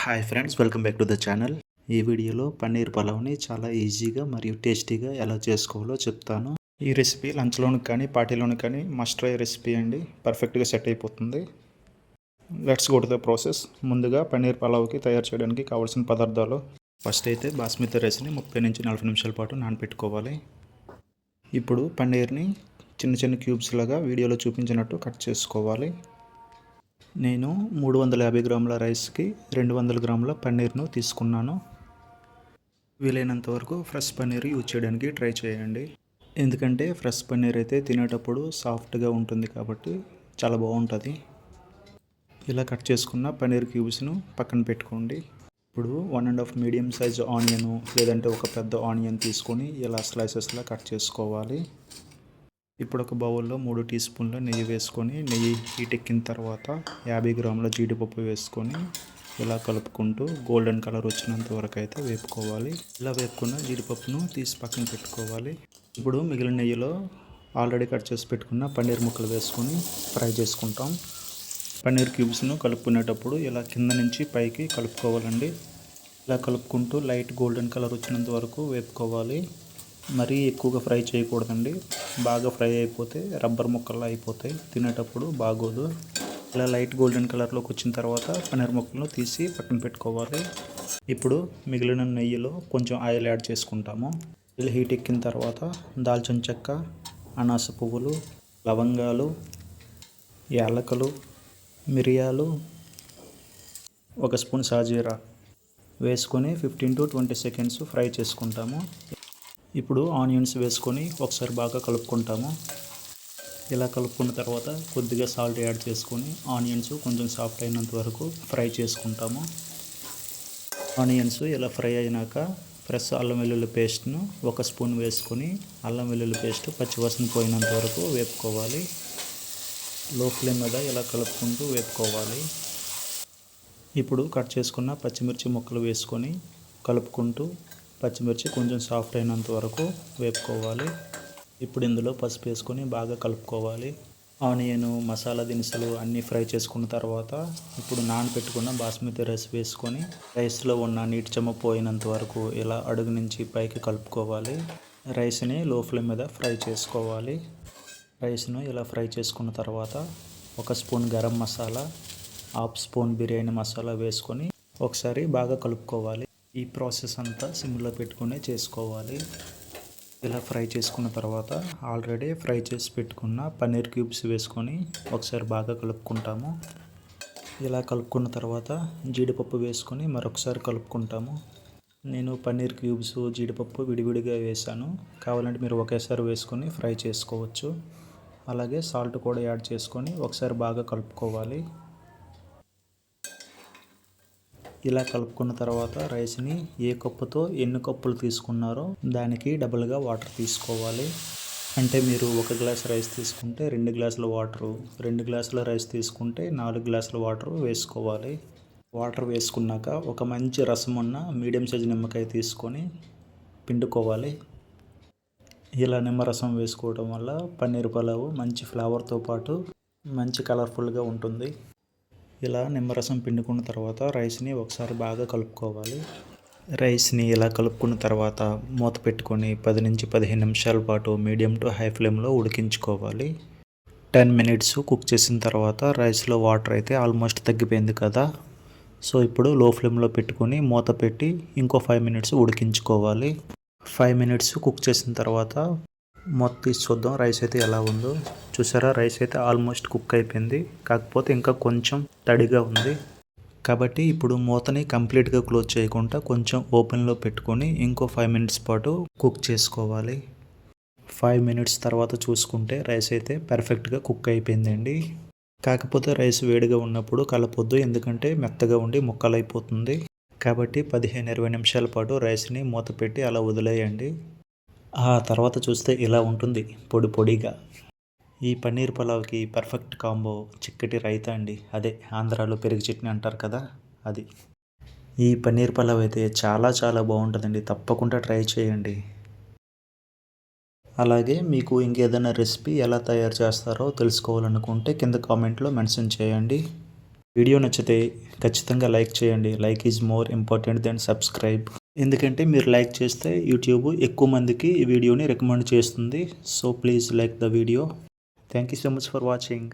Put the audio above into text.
Hi friends welcome back to the channel ఈ వీడియోలో పన్నీర్ పలావ్ని చాలా ఈజీగా మరియు టేస్టీగా ఎలా చేసుకోవాలో చెప్తాను. ఈ రెసిపీ లంచ్లోనికి కానీ పార్టీలోనికి కానీ మస్ట్ ట్రై రెసిపీ అండి. పర్ఫెక్ట్గా సెట్ అయిపోతుంది. Let's go to the process ముందుగా పన్నీర్ పలావ్కి తయారు చేయడానికి కావాల్సిన పదార్థాలు. ఫస్ట్ అయితే బాస్మతి రైస్ని ముప్పై నుంచి నలభై నిమిషాల పాటు నానబెట్టుకోవాలి. ఇప్పుడు పన్నీర్ని చిన్న చిన్న క్యూబ్స్ లాగా వీడియోలో చూపించినట్టు కట్ చేసుకోవాలి. నేను మూడు వందల యాభై గ్రాముల రైస్కి రెండు వందల గ్రాముల పన్నీర్ను తీసుకున్నాను. వీలైనంత వరకు ఫ్రెష్ పన్నీర్ యూజ్ చేయడానికి ట్రై చేయండి. ఎందుకంటే ఫ్రెష్ పన్నీర్ అయితే తినేటప్పుడు సాఫ్ట్గా ఉంటుంది కాబట్టి చాలా బాగుంటుంది. ఇలా కట్ చేసుకున్న పన్నీర్ క్యూబ్స్ను పక్కన పెట్టుకోండి. ఇప్పుడు one and half medium size onion లేదంటే ఒక పెద్ద ఆనియన్ తీసుకొని ఇలా స్లైసెస్లా కట్ చేసుకోవాలి. ఇప్పుడు ఒక బౌల్లో మూడు టీ స్పూన్ల నెయ్యి వేసుకొని నెయ్యి హీట్ ఎక్కిన తర్వాత యాభై గ్రాముల జీడిపప్పు వేసుకొని ఇలా కలుపుకుంటూ గోల్డెన్ కలర్ వచ్చినంత వరకు అయితే వేపుకోవాలి. ఇలా వేపుకున్న జీడిపప్పును తీసి పక్కన పెట్టుకోవాలి. ఇప్పుడు మిగిలిన నెయ్యిలో ఆల్రెడీ కట్ చేసి పెట్టుకున్న పన్నీర్ ముక్కలు వేసుకొని ఫ్రై చేసుకుంటాం. పన్నీర్ క్యూబ్స్ను కలుపుకునేటప్పుడు ఇలా కింద నుంచి పైకి కలుపుకోవాలండి. ఇలా కలుపుకుంటూ లైట్ గోల్డెన్ కలర్ వచ్చినంత వరకు వేపుకోవాలి. మరీ ఎక్కువగా ఫ్రై చేయకూడదండి. బాగా ఫ్రై అయిపోతే రబ్బర్ ముక్కల్లా అయిపోతాయి. తినేటప్పుడు బాగోదు. ఇలా లైట్ గోల్డెన్ కలర్లోకి వచ్చిన తర్వాత పన్నీర్ ముక్కలను తీసి పక్కన పెట్టుకోవాలి. ఇప్పుడు మిగిలిన నెయ్యిలో కొంచెం ఆయిల్ యాడ్ చేసుకుంటాము. ఇలా హీట్ ఎక్కిన తర్వాత దాల్చిన చెక్క అనాస పువ్వులు లవంగాలు యాలకలు మిరియాలు ఒక స్పూన్ సాజీరా వేసుకొని fifteen to twenty seconds fry చేసుకుంటాము. ఇప్పుడు ఆనియన్స్ వేసుకొని ఒకసారి బాగా కలుపుకుంటాము. ఇలా కలుపుకున్న తర్వాత కొద్దిగా సాల్ట్ యాడ్ చేసుకొని ఆనియన్స్ కొంచెం సాఫ్ట్ అయినంత వరకు ఫ్రై చేసుకుంటాము. ఆనియన్స్ ఇలా ఫ్రై అయినాక ఫ్రెష్ అల్లం వెల్లుల్లి పేస్ట్ను ఒక స్పూన్ వేసుకొని అల్లం వెల్లుల్లి పేస్ట్ పచ్చివాసన పోయినంత వరకు వేపుకోవాలి. లో ఫ్లేమ్ మీద ఇలా కలుపుకుంటూ వేపుకోవాలి. ఇప్పుడు కట్ చేసుకున్న పచ్చిమిర్చి ముక్కలు వేసుకొని కలుపుకుంటూ పచ్చిమిర్చి కొంచెం సాఫ్ట్ అయినంత వరకు వేపుకోవాలి. ఇప్పుడు ఇందులో పసుపు వేసుకొని బాగా కలుపుకోవాలి. ఆనియన్ మసాలా దినుసులు అన్నీ ఫ్రై చేసుకున్న తర్వాత ఇప్పుడు నానబెట్టుకున్న బాస్మతి రైస్ వేసుకొని రైస్లో ఉన్న నీటి చెమ్మ పోయినంత వరకు ఇలా అడుగు నుంచి పైకి కలుపుకోవాలి. రైస్ని లో ఫ్లేమ్ మీద ఫ్రై చేసుకోవాలి. రైస్ను ఇలా ఫ్రై చేసుకున్న తర్వాత ఒక spoon garam masala half spoon biryani masala వేసుకొని ఒకసారి బాగా కలుపుకోవాలి. ఈ ప్రాసెస్ అంతా సిమ్లో పెట్టుకునే చేసుకోవాలి. ఇలా ఫ్రై చేసుకున్న తర్వాత ఆల్రెడీ ఫ్రై చేసి పెట్టుకున్న పన్నీర్ క్యూబ్స్ వేసుకొని ఒకసారి బాగా కలుపుకుంటాము. ఇలా కలుపుకున్న తర్వాత జీడిపప్పు వేసుకొని మరొకసారి కలుపుకుంటాము. నేను పన్నీర్ క్యూబ్స్ జీడిపప్పు విడివిడిగా వేసాను. కావాలంటే మీరు ఒకేసారి వేసుకొని ఫ్రై చేసుకోవచ్చు. అలాగే సాల్ట్ కూడా యాడ్ చేసుకొని ఒకసారి బాగా కలుపుకోవాలి. ఇలా కలుపుకున్న తర్వాత రైస్ని ఏ కప్పుతో ఎన్ని కప్పులు తీసుకున్నారో దానికి డబుల్గా వాటర్ తీసుకోవాలి. అంటే మీరు ఒక గ్లాస్ రైస్ తీసుకుంటే రెండు గ్లాసుల వాటరు రెండు గ్లాసుల రైస్ తీసుకుంటే నాలుగు గ్లాసుల వాటర్ వేసుకోవాలి. వాటర్ వేసుకున్నాక ఒక మంచి రసం ఉన్న మీడియం సైజ్ నిమ్మకాయ తీసుకొని పిండుకోవాలి. ఇలా నిమ్మరసం వేసుకోవడం వల్ల పన్నీర్ పలావు మంచి ఫ్లేవర్తో పాటు మంచి కలర్ఫుల్గా ఉంటుంది. ఇలా నిమ్మరసం పిండుకున్న తర్వాత రైస్ని ఒకసారి బాగా కలుపుకోవాలి. రైస్ని ఇలా కలుపుకున్న తర్వాత మూత పెట్టుకొని పది నుంచి పదిహేను నిమిషాల పాటు మీడియం టు హై ఫ్లేమ్లో ఉడికించుకోవాలి. టెన్ మినిట్స్ కుక్ చేసిన తర్వాత రైస్లో వాటర్ అయితే ఆల్మోస్ట్ తగ్గిపోయింది కదా. సో ఇప్పుడు లో ఫ్లేమ్లో పెట్టుకొని మూత పెట్టి ఇంకో ఫైవ్ మినిట్స్ ఉడికించుకోవాలి. ఫైవ్ మినిట్స్ కుక్ చేసిన తర్వాత మొత్తం తీసి చూద్దాం. రైస్ అయితే ఎలా ఉందో. చూసారా? రైస్ అయితే ఆల్మోస్ట్ కుక్ అయిపోయింది. కాకపోతే ఇంకా కొంచెం తడిగా ఉంది. కాబట్టి ఇప్పుడు మూతని కంప్లీట్గా క్లోజ్ చేయకుండా కొంచెం ఓపెన్లో పెట్టుకొని ఇంకో ఫైవ్ మినిట్స్ పాటు కుక్ చేసుకోవాలి. ఫైవ్ మినిట్స్ తర్వాత చూసుకుంటే రైస్ అయితే పర్ఫెక్ట్గా కుక్ అయిపోయిందండి. కాకపోతే రైస్ వేడిగా ఉన్నప్పుడు కలపొద్దు ఎందుకంటే మెత్తగా ఉండి ముక్కలైపోతుంది. కాబట్టి పదిహేను ఇరవై నిమిషాల పాటు రైస్ని మూత పెట్టి అలా వదిలేయండి. ఆ తర్వాత చూస్తే ఇలా ఉంటుంది పొడి పొడిగా. ఈ పన్నీర్ పలావ్కి పర్ఫెక్ట్ కాంబో చిక్కటి రైతా అండి. అదే ఆంధ్రాలో పెరుగు చట్నీ అంటారు కదా అది. ఈ పన్నీర్ పలావ్ అయితే చాలా చాలా బాగుంటుందండి. తప్పకుండా ట్రై చేయండి. అలాగే మీకు ఇంకేదైనా రెసిపీ ఎలా తయారు చేస్తారో తెలుసుకోవాలనుకుంటే కింద కామెంట్లో మెన్షన్ చేయండి. వీడియో నచ్చితే ఖచ్చితంగా లైక్ చేయండి. Like is more important then subscribe. ఎందుకంటే మీరు లైక్ చేస్తే యూట్యూబ్ ఎక్కువ మందికి ఈ వీడియోని రికమెండ్ చేస్తుంది. So please like the video. Thank you so much for watching